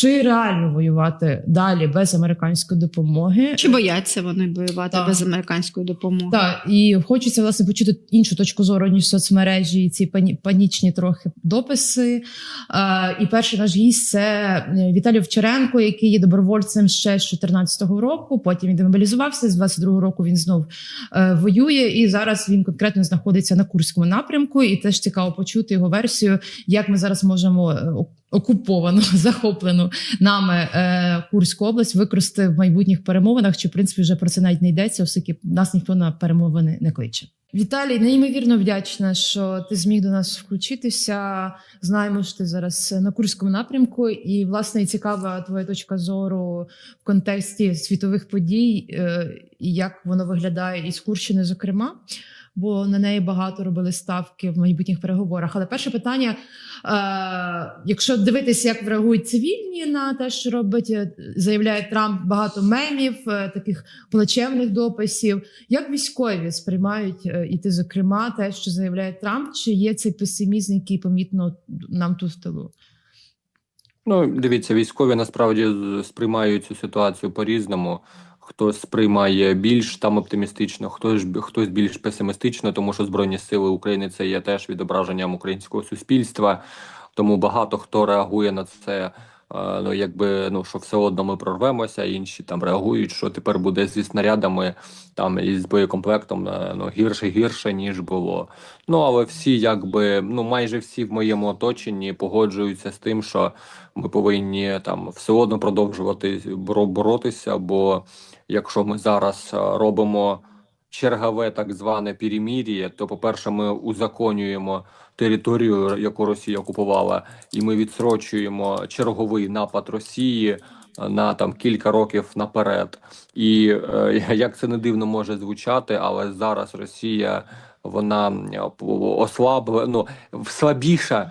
чи реально воювати далі без американської допомоги? Чи бояться вони воювати Так. без американської допомоги? Так, і хочеться власне почути іншу точку зору ніж соцмережі, і ці пані, панічні трохи дописи. Е, і перший наш гість це е, Віталій Овчаренко, який є добровольцем ще з 2014 року. Потім він демобілізувався. З 22-го року він знов е, воює, і зараз він конкретно знаходиться на Курському напрямку. І теж цікаво почути його версію, як ми зараз можемо ок- окуповану, захоплену нами е, Курську область використати в майбутніх перемовинах. Чи в принципі вже про це навіть не йдеться, оскільки нас ніхто на перемовини не кличе. Віталій, неймовірно вдячна, що ти зміг до нас включитися. Знаємо, що ти зараз на Курському напрямку, і власне цікава твоя точка зору в контексті світових подій, е, і як воно виглядає із Курщини, зокрема. Бо на неї багато робили ставки в майбутніх переговорах. Але перше питання: е, якщо дивитися, як реагують цивільні на те, що робить, е, заявляє Трамп багато мемів, е, таких плачевних дописів. Як військові сприймають е, і ти, зокрема, те, що заявляє Трамп, чи є цей песимізм, який помітно нам тут в тилу? Ну, дивіться, військові насправді сприймають цю ситуацію по-різному. Хтось сприймає більш там оптимістично, хтось хтось більш песимістично, тому що Збройні Сили України це є теж відображенням українського суспільства. Тому багато хто реагує на це. Ну, якби ну що все одно ми прорвемося, інші там реагують, що тепер буде зі снарядами там і з боєкомплектом е, ну гірше гірше ніж було. Ну але всі, якби ну майже всі в моєму оточенні погоджуються з тим, що ми повинні там все одно продовжувати боротися. Бо якщо ми зараз е, робимо чергове так зване перемір'я, то по-перше, ми узаконюємо територію, яку Росія окупувала, і ми відсрочуємо черговий напад Росії. е, На там кілька років наперед, і е, як це не дивно може звучати, але зараз Росія вона е, ослабла, ну слабіша,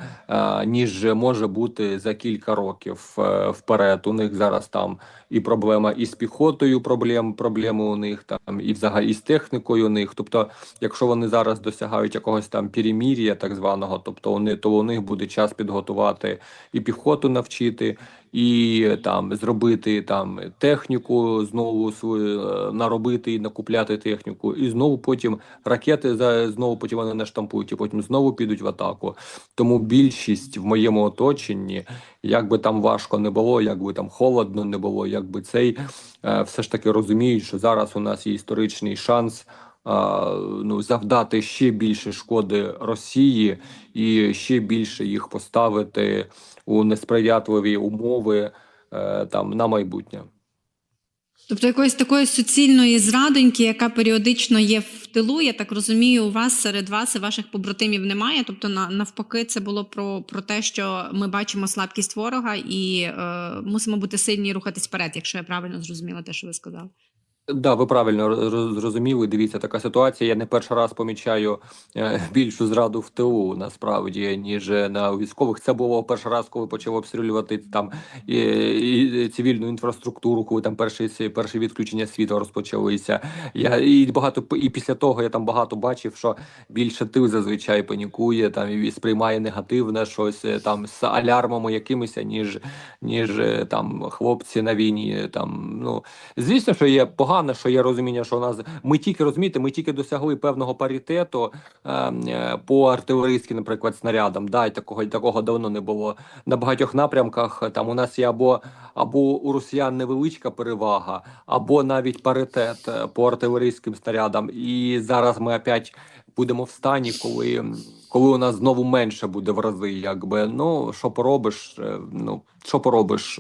ніж може бути за кілька років вперед. У них зараз там і проблема із піхотою, проблем, проблеми у них там, і взагалі з технікою у них. Тобто, якщо вони зараз досягають якогось там перемір'я, так званого, тобто вони то у них буде час підготувати і піхоту навчити, і там зробити там техніку знову свою е, наробити і накупляти техніку, і знову потім ракети за знову потім вони наштампують, і потім знову підуть в атаку. Тому більшість в моєму оточенні, як би там важко не було, як би там холодно не було, як би цей е, все ж таки розуміють, що зараз у нас є історичний шанс. Ну, завдати ще більше шкоди Росії і ще більше їх поставити у несприятливі умови е, там на майбутнє. Тобто якоїсь такої суцільної зрадоньки, яка періодично є в тилу, я так розумію, у вас серед вас і ваших побратимів немає. Тобто, на, навпаки, це було про, про те, що ми бачимо слабкість ворога і е, мусимо бути сильні і рухатись вперед, якщо я правильно зрозуміла те, що ви сказали. Да, ви правильно роз- зрозуміли. Дивіться, така ситуація. Я не перший раз помічаю е, більшу зраду в тилу насправді, ніж е, на військових. Це було перший раз, коли почав обстрілювати там і, і цивільну інфраструктуру, коли там перші перші відключення світла розпочалися. Я і багато і після того я там багато бачив, що більше тил зазвичай панікує там і сприймає негативне щось е, там з алярмами якимись, ніж ніж там хлопці на війні. Там ну Звісно, що є погано, що є розуміння, що у нас ми тільки розумієте, ми тільки досягли певного паритету е, е, по артилерійським, наприклад, снарядам. Да, і такого такого давно не було на багатьох напрямках. е, Там у нас є або або у росіян невеличка перевага, або навіть паритет е, по артилерійським снарядам. І зараз ми опять будемо в стані, коли. Коли у нас знову менше буде в рази, якби ну що поробиш, е, ну що поробиш,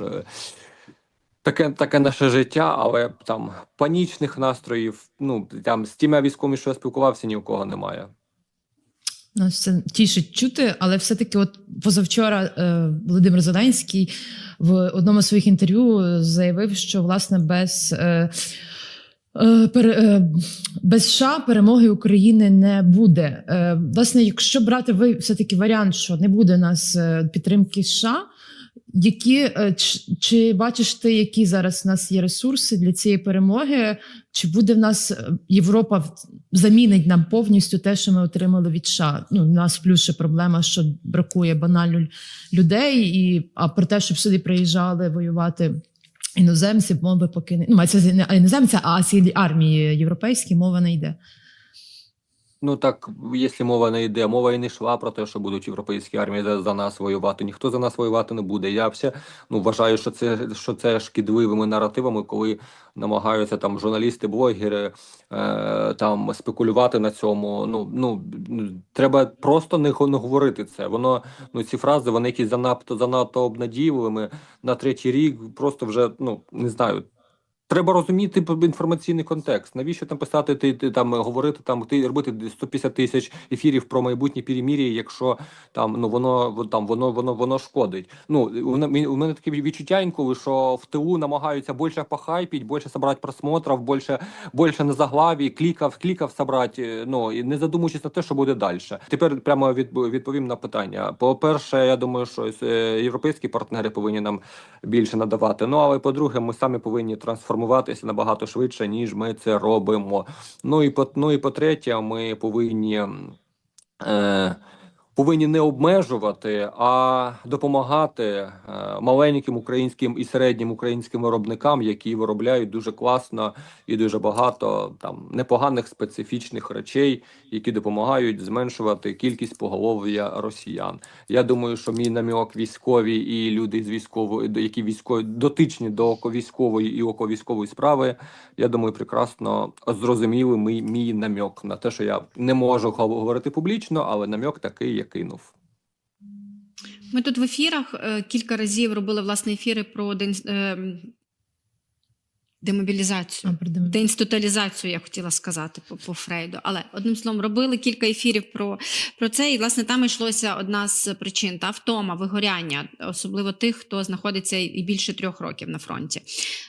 Таке, таке наше життя, але там панічних настроїв, ну там з тими військовими, що я спілкувався, ні у кого немає. Нас це тішить чути, але все-таки, от позавчора е, Володимир Зеленський в одному з своїх інтерв'ю заявив, що власне без. Е, е, е, без США перемоги України не буде. Е, Власне, якщо брати ви все-таки варіант, що не буде у нас е, підтримки США, які е, ч- чи бачиш ти, які зараз у нас є ресурси для цієї перемоги? Чи буде в нас е, Європа в- замінить нам повністю те, що ми отримали від США. Ну, у нас плюс ще проблема, що бракує банально людей, і а про те, щоб сюди приїжджали воювати. Іноземці мови поки не ну, мається не іноземці, а цілі армії європейські мова не йде. Ну так, якщо мова не йде, мова і не йшла про те, що будуть європейські армії за, нас воювати. Ніхто за нас воювати не буде. Я все ну вважаю, що це що це шкідливими наративами, коли намагаються там журналісти, блогери е, там спекулювати на цьому. Ну ну треба просто не, не говорити це. Воно ну ці фрази, вони якісь занадто занадто обнадійливими на третій рік. Просто вже ну не знаю. Треба розуміти інформаційний контекст. Навіщо там писати ти, ти там е, говорити там ти робити 150 тисяч ефірів про майбутнє перемір'я, якщо там ну воно во- там воно воно воно шкодить. Ну у мене таке відчуття інколи, що в тилу намагаються більше похайпіть, більше собрати просмотрів, більше більше на заглаві, клікав, клікав собрати. Ну і не задумуючись на те, що буде далі. Тепер прямо відп- відповім на питання. По перше, я думаю, що е, європейські партнери повинні нам більше надавати. Ну але по-друге, ми самі повинні трансформуватися набагато швидше, ніж ми це робимо. Ну і по ну і по-третє, ми повинні. Е, Повинні не обмежувати, а допомагати е, маленьким українським і середнім українським виробникам, які виробляють дуже класно і дуже багато там непоганих специфічних речей, які допомагають зменшувати кількість поголов'я росіян. Я думаю, що мій намік військові і люди з військової, до- які військові дотичні до військової і око військової справи. Я думаю, прекрасно зрозуміли мій, мій намік на те, що я не можу говорити публічно, але намік такий я кинув. Ми тут в ефірах е, кілька разів робили власне ефіри про день е, демобілізацію. А. Деінституалізацію, я хотіла сказати по, по Фрейду. Але одним словом, робили кілька ефірів про, про це, і власне там йшлося одна з причин та втома, вигоряння, особливо тих, хто знаходиться і більше трьох років на фронті.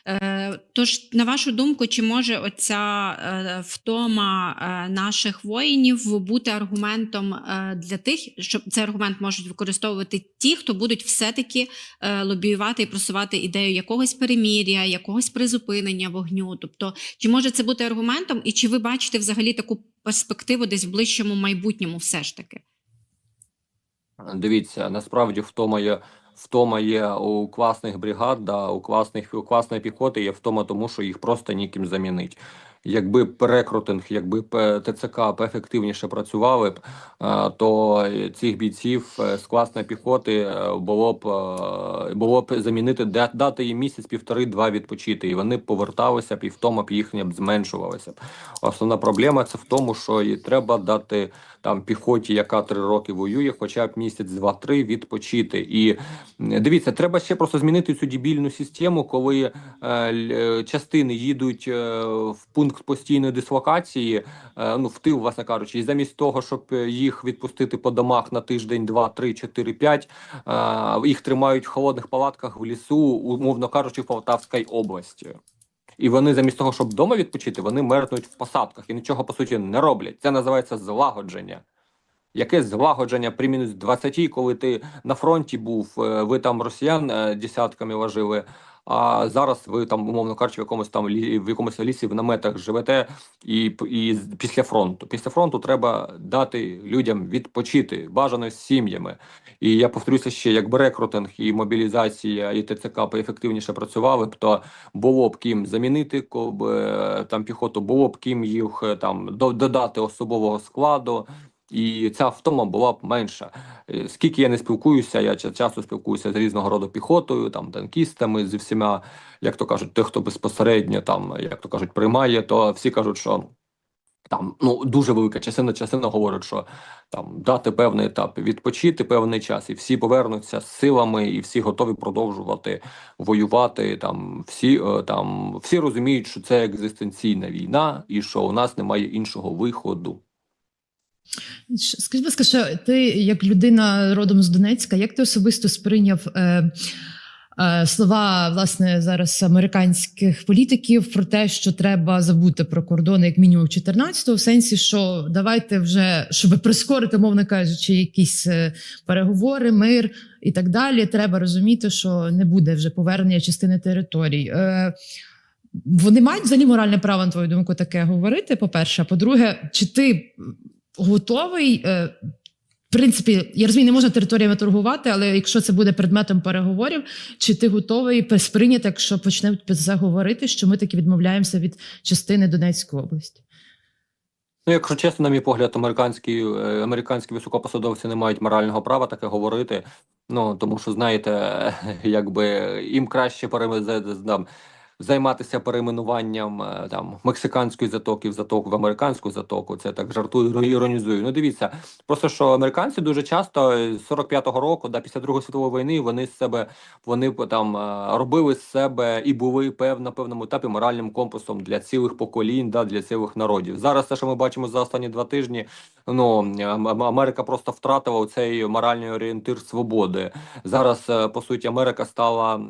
Е, тож, на вашу думку, чи може оця е, втома е, наших воїнів бути аргументом е, для тих, що цей аргумент можуть використовувати ті, хто будуть все-таки е, лобіювати і просувати ідею якогось перемір'я, якогось призупинення вогню. Тобто, чи може це бути аргументом, і чи ви бачите взагалі таку перспективу десь в ближчому майбутньому, все ж таки? Дивіться, насправді втома є. Втома є у класних бригад, да, у класних у класної піхоти є втома, тому що їх просто ніким замінить. Якби перекрутинг, якби ТЦК ефективніше працювали б, е, то цих бійців е, з класної піхоти е, було б було б замінити да- дати їм місяць, півтори-два відпочити, і вони б поверталися б і втома б їхня б зменшувалася. Основна проблема це в тому, що і треба дати там піхоті, яка три роки воює, хоча б місяць, два-три відпочити. І дивіться, треба ще просто змінити цю дебільну систему, коли е, е, частини їдуть е, в пункт постійної дислокації, е, ну в тил, власне кажучи, і замість того, щоб їх відпустити по домах на тиждень, два, три, чотири, п'ять, е, їх тримають в холодних палатках в лісу, умовно кажучи, в Полтавській області. І вони замість того, щоб вдома відпочити, вони мерзнуть в посадках і нічого по суті не роблять. Це називається злагодження. Яке злагодження при мінус 20, коли ти на фронті був, е, ви там росіян е, десятками ложили, а зараз ви там, умовно кажучи, в якомусь там в якомусь лісі в наметах живете, і, і після фронту. Після фронту треба дати людям відпочити, бажано з сім'ями. І я повторюся ще, якби рекрутинг і мобілізація і ТЦК ефективніше працювали б, то було б ким замінити ко- б, е, там піхоту, було б ким їх е, там до- додати особового складу. І ця втома була б менша. Е, Скільки я не спілкуюся, я ча- часто спілкуюся з різного роду піхотою, там танкістами, зі всіма, як то кажуть, тих, хто безпосередньо там, як то кажуть, приймає, то всі кажуть, що там ну дуже велика частина частина говорить, що там дати певний етап, відпочити певний час, і всі повернуться з силами, і всі готові продовжувати воювати. Там всі е, там всі розуміють, що це екзистенційна війна, і що у нас немає іншого виходу. Скажіть, будь ласка, що ти, як людина родом з Донецька, як ти особисто сприйняв е, е, слова власне зараз американських політиків про те, що треба забути про кордони як мінімум 14-го, в сенсі, що давайте вже, щоб прискорити, мовно кажучи, якісь е, переговори, мир і так далі, треба розуміти, що не буде вже повернення частини територій. Е, вони мають взагалі моральне право, на твою думку, таке говорити. По-перше, а по-друге, чи ти готовий? е, В принципі, я розумію, не можна територіями торгувати, але якщо це буде предметом переговорів, чи ти готовий сприйняти, якщо почнемо про це говорити, що ми таки відмовляємося від частини Донецької області? Ну, якщо чесно, на мій погляд, американські, е, американські високопосадовці не мають морального права таке говорити. Ну тому що знаєте, якби їм краще пере- за- за- там, займатися перейменуванням е, там мексиканської затоки в затоку в американську затоку. Це так жартую, іронізую. Ну дивіться, просто що американці дуже часто е, з 45-го року, да, після Другої світової війни, вони з себе вони там е, робили з себе і були пев на певному етапі моральним компасом для цілих поколінь, да, для цілих народів. Зараз те, що ми бачимо за останні два тижні, ну Ам- Ам- Америка просто втратила цей моральний орієнтир свободи. Зараз по суті Америка стала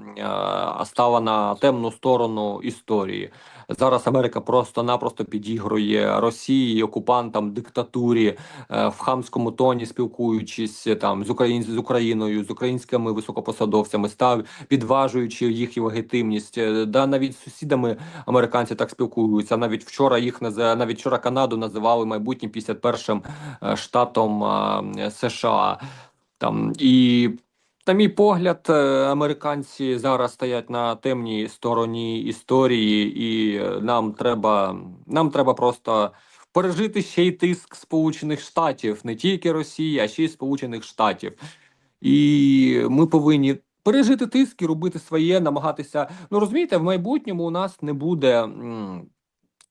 стала на темну сторону історії. Зараз Америка просто-напросто підігрує Росії, окупантам, диктатурі е, в хамському тоні, спілкуючись е, там з Україн з Україною, з українськими високопосадовцями, став підважуючи їх легітимність. Е, Да, навіть з сусідами американці так спілкуються. Навіть вчора їх наз- навіть вчора Канаду називали майбутнім 51-м е, штатом США. Там і на мій погляд, е, американці зараз стоять на темній стороні історії, і е, нам треба, нам треба просто пережити ще й тиск Сполучених Штатів, не тільки Росії, а ще й Сполучених Штатів. І ми повинні пережити тиск і робити своє, намагатися. Ну розумієте, в майбутньому у нас не буде.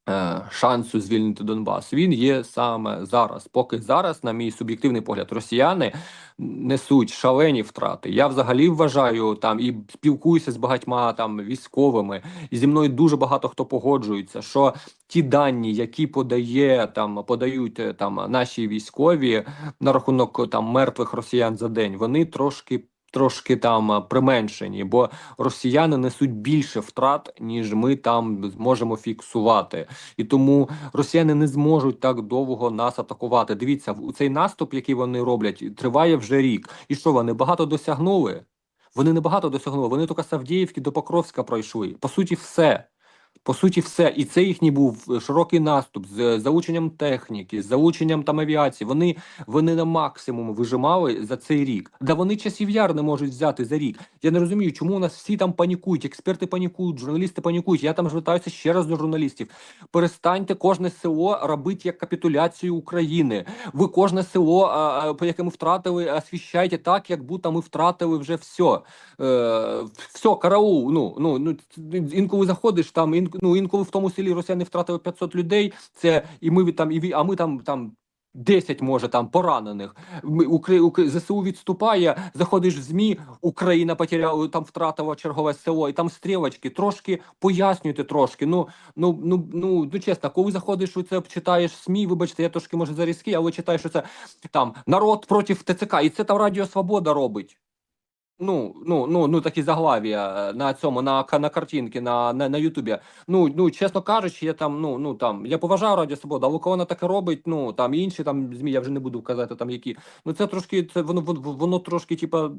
Е, Шансу звільнити Донбас він є саме зараз. Поки зараз, на мій суб'єктивний погляд, росіяни несуть шалені втрати. Я взагалі вважаю там і спілкуюся з багатьма там військовими, і зі мною дуже багато хто погоджується, що ті дані, які подає там подають е, там наші військові на рахунок там мертвих росіян за день, вони трошки. Трошки там е, применшені, бо росіяни несуть більше втрат, ніж ми там зможемо фіксувати, і тому росіяни не зможуть так довго нас атакувати. Дивіться, цей наступ, який вони роблять, триває вже рік. І що вони багато досягнули? Вони не багато досягнули. Вони тільки Савдіївки до Покровська пройшли. По суті, все. По суті, все. І це їхній був е, широкий наступ з залученням техніки, з залученням там авіації. Вони, вони на максимум вижимали за цей рік. Да вони часів яр не можуть взяти за рік. Я не розумію, чому у нас всі там панікують, експерти панікують, журналісти панікують. Я там звертаюся ще раз до журналістів. Перестаньте кожне село робити як капітуляцію України. Ви кожне село, по яке ми втратили, освіщайте так, як будто ми втратили вже все. Е, все, караул. Ну, ну, ну, інколи заходиш там, ін, ну, інколи в тому селі росіяни втратили 500 людей. Це і ми там, і а ми там там. 10, може там поранених. Укра... Укра- ЗСУ відступає, заходиш в ЗМІ, Україна потеряла, там втратила чергове село, і там стрілочки. Трошки пояснюйте трошки. Ну, ну, ну, ну, ну чесно, коли заходиш у це, читаєш СМІ, вибачте, я трошки може зарізкий, але читаєш, що це там народ проти ТЦК, і це там Радіо Свобода робить. Ну, ну, ну, ну такі заглавія е, на цьому, на, на картинки, на, на, на Ютубі. Ну, ну, чесно кажучи, я там, ну, ну там, я поважаю Радіо Свобода, але коли вона таке робить, ну там інші там ЗМІ, я вже не буду казати там які. Ну це трошки, це воно воно, воно трошки, типа.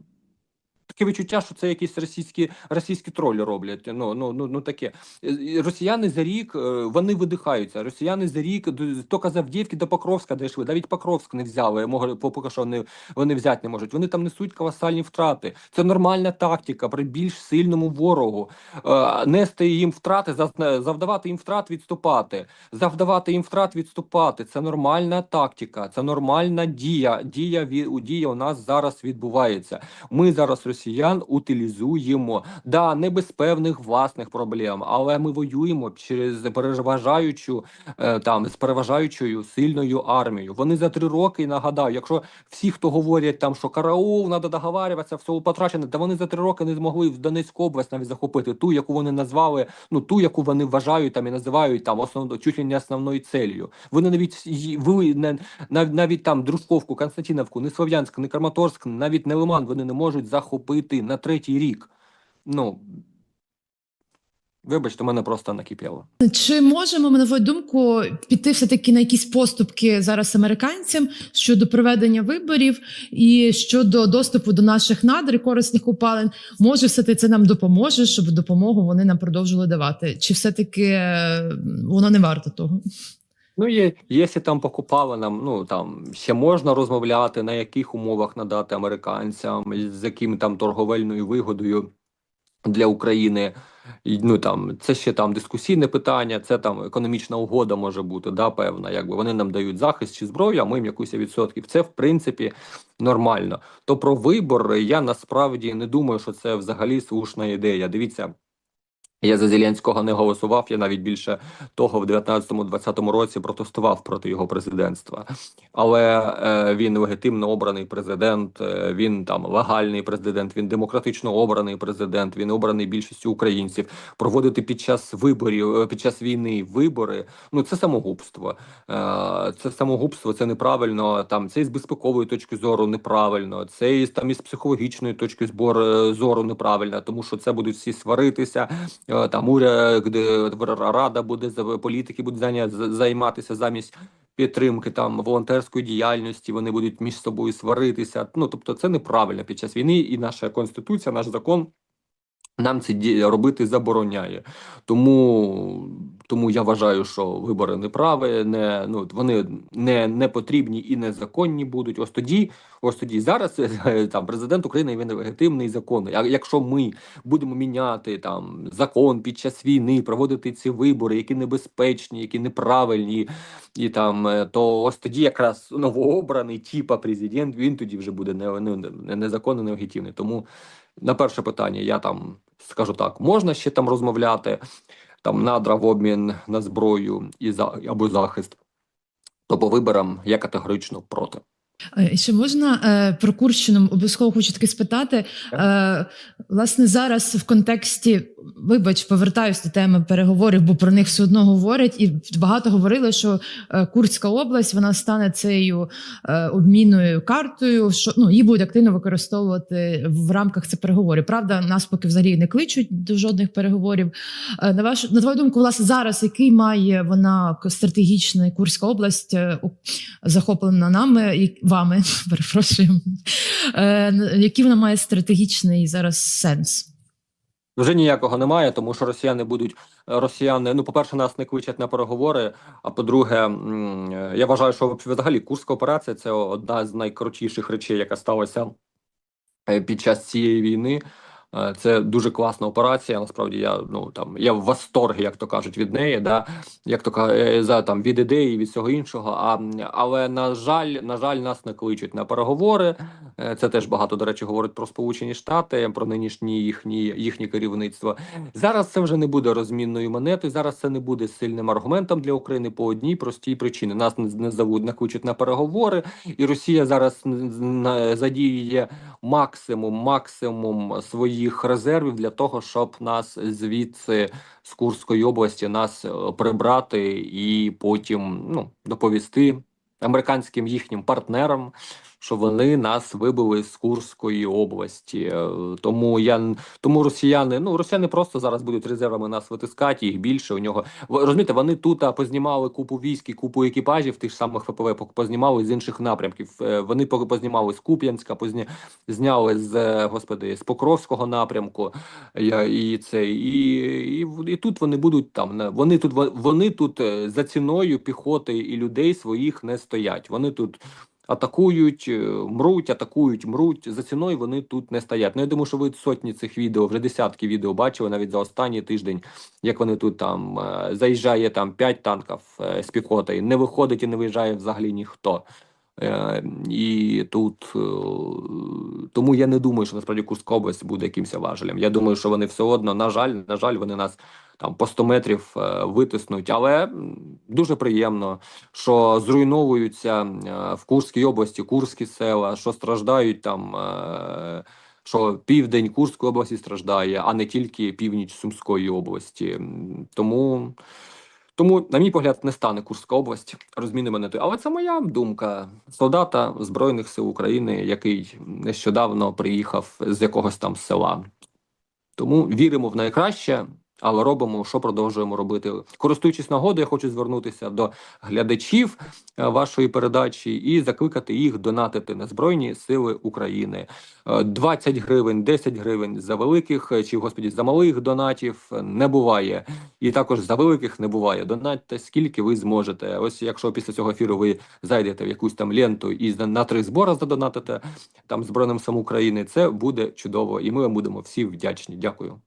Таке відчуття, що це якісь російські російські тролі роблять. Ну ну ну ну таке. Е, Росіяни за рік е, вони видихаються. Росіяни за рік тільки з Авдіївки до Покровська дійшли. Навіть Покровськ не взяли. Могли поки що вони, вони взяти не можуть. Вони там несуть колосальні втрати. Це нормальна тактика при більш сильному ворогу. Е, Нести їм втрати, завдавати їм втрат, відступати. Завдавати їм втрат, відступати. Це нормальна тактика, це нормальна дія. Дія ві- дія у нас зараз відбувається. Ми зараз росіян утилізуємо. Да, не без певних власних проблем, але ми воюємо через переважаючу е, там з переважаючою сильною армією. Вони за три роки нагадаю, якщо всі, хто говорять там, що караул, треба договарюватися, все потрачено, та вони за три роки не змогли в Донецьку область навіть захопити ту, яку вони назвали, ну ту, яку вони вважають там і називають там основно чуть ли не основною целью. Вони навіть ви не нав- навіть там Дружковку, Константиновку, не Слов'янськ, не Краматорськ, навіть не Лиман вони не можуть захопити на третій рік. Ну Вибачте, мене просто накипіло. Чи можемо ми на твою думку піти все таки на якісь поступки зараз американцям щодо проведення виборів і щодо доступу до наших надр і корисних купалин? Може, все таки це нам допоможе, щоб допомогу вони нам продовжили давати? Чи все таки воно не варто того? Ну, є, якщо там по купалинам, ну там ще можна розмовляти, на яких умовах надати американцям, з яким там торговельною вигодою для України. І, ну там це ще там дискусійне питання, це там економічна угода може бути, да, певна. Якби вони нам дають захист чи зброю, а ми їм якусь відсотків. Це в принципі нормально. То про вибор я насправді не думаю, що це взагалі слушна ідея. Дивіться. Я за Зеленського не голосував. Я навіть більше того в 19-20 році протестував проти його президентства. Але е, він легітимно обраний президент. е, Він там легальний президент. Він демократично обраний президент. Він обраний більшістю українців. Проводити під час виборів, е, під час війни вибори. Ну це самогубство. Е, це самогубство, це неправильно. Там це із безпекової точки зору неправильно. Це із там із психологічної точки збору е, зору неправильно, тому що це будуть всі сваритися. Е, Там уряд, рада буде політики будуть займатися замість підтримки там волонтерської діяльності. Вони будуть між собою сваритися. Ну тобто, це неправильно під час війни, і наша конституція, наш закон. Нам це робити забороняє, тому, тому я вважаю, що вибори неправі, не ну вони не, не потрібні і незаконні будуть. Ось тоді, ось тоді зараз е, там президент України він легітимний закон. А якщо ми будемо міняти там закон під час війни, проводити ці вибори, які небезпечні, які неправильні, і там е, то ось тоді якраз новообраний типа президент, він тоді вже буде не, не незаконно нелегітимний. Тому на перше питання я там скажу так: можна ще там розмовляти, там надра в обмін на зброю і за або захист. То по виборам я категорично проти. Ще можна е, про Курщину обов'язково хочу таки спитати. Е, власне, зараз в контексті, вибач, повертаюся до теми переговорів, бо про них все одно говорять, і багато говорили, що е, Курська область вона стане цією обмінною картою, що ну її будуть активно використовувати в рамках цих переговорів. Правда, нас поки взагалі не кличуть до жодних переговорів. На вашу на твою думку, власне, зараз який має вона стратегічний Курська область захоплена нами вами, перепрошую, е, який вона має стратегічний зараз сенс? Вже ніякого немає, тому що росіяни будуть росіяни. Ну, по-перше, нас не кличуть на переговори. А по-друге, е, я вважаю, що взагалі Курська операція це одна з найкрутіших речей, яка сталася е, під час цієї війни. Е, Це дуже класна операція. Насправді я ну там я в восторгі, як то кажуть, від неї, да як то ка- е, за там від ідеї, від всього іншого. А але на жаль, на жаль, нас не кличуть на переговори. Е, Це теж багато до речі говорить про Сполучені Штати, про нинішні їхні їхнє керівництво. Зараз це вже не буде розмінною монетою. Зараз це не буде сильним аргументом для України по одній простій причині. Нас не, зовуть, не кличуть на переговори, і Росія зараз задіює максимум, максимум своїх резервів для того, щоб нас звідси з Курської області нас е, прибрати і потім ну доповісти американським їхнім партнерам, що вони нас вибили з Курської області. Е, Тому я тому росіяни, ну росіяни просто зараз будуть резервами нас витискати, їх більше. У нього розумієте, вони тут познімали купу військ і купу екіпажів, тих самих пок- познімали з інших напрямків. Е, Вони познімали з Куп'янська, позні... зняли з е, господи з Покровського напрямку. І це і, і, і тут вони будуть там. Вони тут во- вони тут за ціною піхоти і людей своїх не стоять. Вони тут. Атакують, е, мруть, атакують, мруть. За ціною вони тут не стоять. Ну я думаю, що ви сотні цих відео, вже десятки відео бачили навіть за останній тиждень, як вони тут там е, заїжджає там 5 танків е, з піхоти, не виходить і не виїжджає взагалі ніхто. Е, і тут е, тому я не думаю, що насправді Курська область буде якимось важелем. Я думаю, що вони все одно, на жаль, на жаль, вони нас там по 100 метрів е, витиснуть. Але дуже приємно, що зруйновуються в Курській області курські села, що страждають там. Що південь Курської області страждає, а не тільки північ Сумської області. Тому, тому, на мій погляд, не стане Курська область розміни той. Але це моя думка солдата Збройних сил України, який нещодавно приїхав з якогось там села. Тому віримо в найкраще. Але робимо, що продовжуємо робити. Користуючись нагодою, я хочу звернутися до глядачів е, вашої передачі і закликати їх донатити на Збройні Сили України. Е, 20 гривень, 10 гривень за великих е, чи господі за малих донатів е, не буває, і також за великих не буває. Донатьте скільки ви зможете. Ось якщо після цього ефіру ви зайдете в якусь там ленту і на три збори задонатите там Збройним силам України, це буде чудово, і ми вам будемо всі вдячні. Дякую.